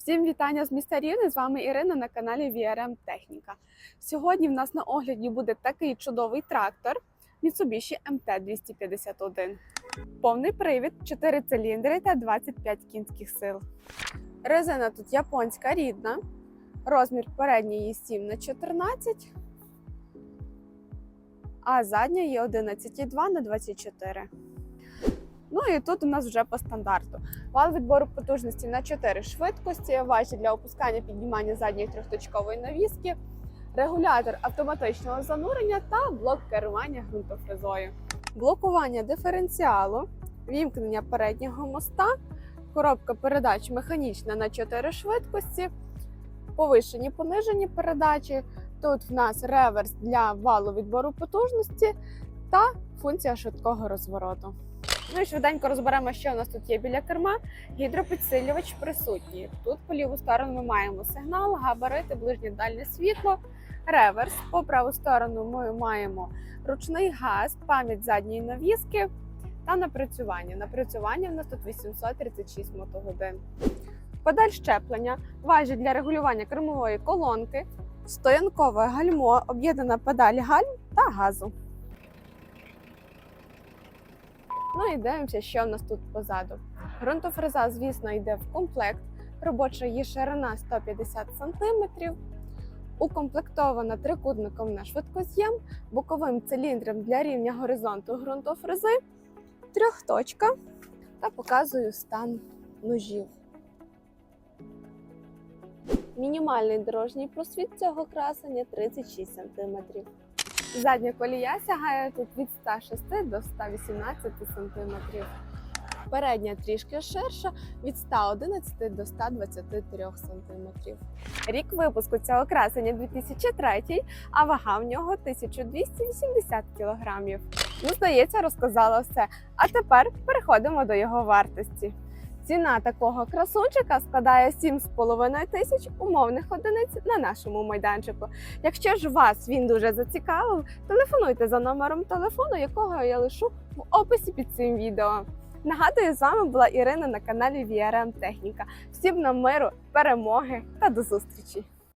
Всім вітання з міста Рівне. З вами Ірина на каналі VRM Техніка. Сьогодні в нас на огляді буде такий чудовий трактор Mitsubishi MT-251. Повний привід, 4 циліндри та 25 кінських сил. Резина тут японська рідна. Розмір передньої 7 на 14 а задня є 11,2 на 24. Ну і тут у нас вже по стандарту. Вал відбору потужності на 4 швидкості, важі для опускання піднімання задньої трьохточкової навіски, регулятор автоматичного занурення та блок керування ґрунтофрезою. Блокування диференціалу, вімкнення переднього моста, коробка передач механічна на 4 швидкості, повишені понижені передачі. Тут в нас реверс для валу відбору потужності та функція швидкого розвороту. Ну і швиденько розберемо, що у нас тут є біля керма. Гідропідсилювач присутній. Тут по ліву сторону ми маємо сигнал, габарити, ближнє дальнє світло, реверс. По праву сторону ми маємо ручний газ, пам'ять задньої навіски та напрацювання. Напрацювання в нас тут 836 мотогодин. Педаль щеплення, важі для регулювання кермової колонки, стоянкове гальмо, об'єднана педаль гальм та газу. Ну і дивимося, що в нас тут позаду. Ґрунтофреза, звісно, йде в комплект. Робоча її ширина 150 см. Укомплектована трикутником на швидкоз'єм, боковим циліндром для рівня горизонту ґрунтофрези, трьохточка та показую стан ножів. Мінімальний дорожній просвіт цього красення 36 см. Задня колія сягає тут від 106 до 118 см. Передня трішки ширша від 111 до 123 см. Рік випуску цього красення 2003, а вага в нього 1280 кг. Ну, здається, розказала все. А тепер переходимо до його вартості. Ціна такого красунчика складає 7,5 тисяч умовних одиниць на нашому майданчику. Якщо ж вас він дуже зацікавив, телефонуйте за номером телефону, якого я лишу в описі під цим відео. Нагадую, з вами була Ірина на каналі VRM Техніка. Всім нам миру, перемоги та до зустрічі!